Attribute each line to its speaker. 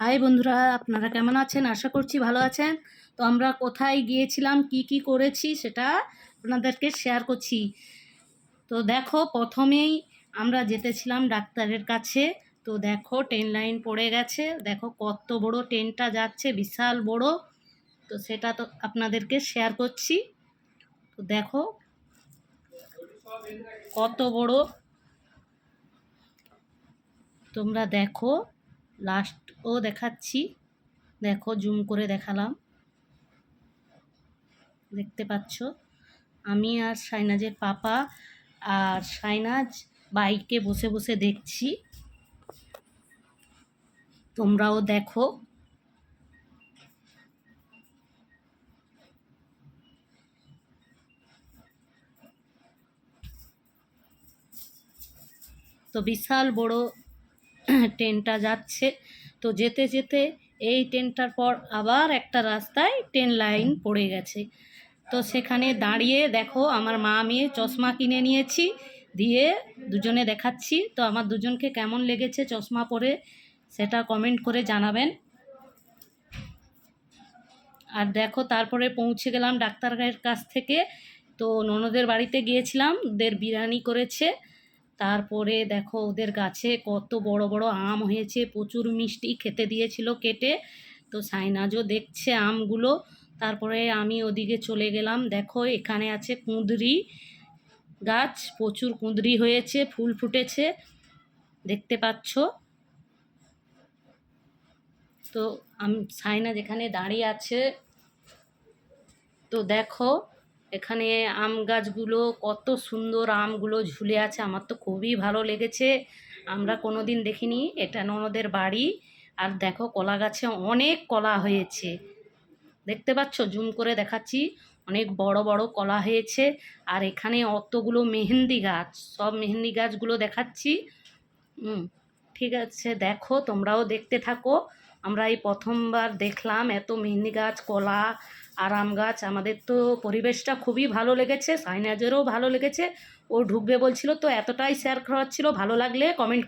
Speaker 1: High বন্ধুরা, আপনারা কেমন আছেন? আশা করছি ভালো আছেন। তো আমরা কোথায় গিয়েছিলাম, কি কি করেছি সেটা আপনাদেরকে শেয়ার করছি। তো দেখো, প্রথমেই আমরা যেতেছিলাম ডাক্তারের কাছে। তো দেখো ট্রেন লাইন পড়ে গেছে। দেখো, কত বড় ট্রেনটা যাচ্ছে, বিশাল বড়। তো সেটা তো আপনাদেরকে শেয়ার করছি। তো দেখো, কত বড়। তোমরা দেখো লাস্টও দেখাচ্ছি। দেখো জুম করে দেখালাম। দেখতে পাচ্ছ? আমি আর সাইনাজের পাপা আর সাইনাজ বাইকে বসে বসে দেখছি। তোমরাও দেখো। তো বিশাল বড় ট্রেনটা যাচ্ছে। তো যেতে যেতে এই ট্রেনটার পর আবার একটা রাস্তায় ট্রেন লাইন পড়ে গেছে। তো সেখানে দাঁড়িয়ে দেখো, আমার মা মেয়ে চশমা কিনে নিয়েছি, দিয়ে দুজনে দেখাচ্ছি। তো আমার দুজনকে কেমন লেগেছে চশমা পরে সেটা কমেন্ট করে জানাবেন। আর দেখো, তারপরে পৌঁছে গেলাম ডাক্তারের কাছ থেকে। তো ননদের বাড়িতে গিয়েছিলাম, ওদের বিরিয়ানি করেছে। তারপরে দেখো ওদের গাছে কত বড় বড় আম হয়েছে, প্রচুর মিষ্টি খেতে দিয়েছিল কেটে। তো সাইনাজও দেখছে আমগুলো। তারপরে আমি ওদিকে চলে গেলাম। দেখো এখানে আছে কুঁদরি গাছ, প্রচুর কুঁদরি হয়েছে, ফুল ফুটেছে। দেখতে পাচ্ছ? তো আমি সাইনা যেখানে দাঁড়িয়ে আছে। তো দেখো এখানে আম গাছগুলো কত সুন্দর আমগুলো ঝুলে আছে, আমার তো খুবই ভালো লেগেছে। আমরা কোনো দিন দেখিনি, এটা ননদের বাড়ি। আর দেখো, কলা গাছে অনেক কলা হয়েছে। দেখতে পাচ্ছ? জুম করে দেখাচ্ছি। অনেক বড় বড় কলা হয়েছে। আর এখানে অতগুলো মেহেন্দি গাছ, সব মেহেন্দি গাছগুলো দেখাচ্ছি। ঠিক আছে, দেখো, তোমরাও দেখতে থাকো। আমরা এই প্রথমবার দেখলাম এত মেহেন্দি গাছ, কলা আর আম গাছ, আমাদের তো পরিবেশটা খুবই ভালো লেগেছে, সাইনাজেরও ভালো লেগেছে। ও ঢুকবে বলছিল, তো এতটাই শেয়ার করা হচ্ছিল ভালো লাগলে কমেন্ট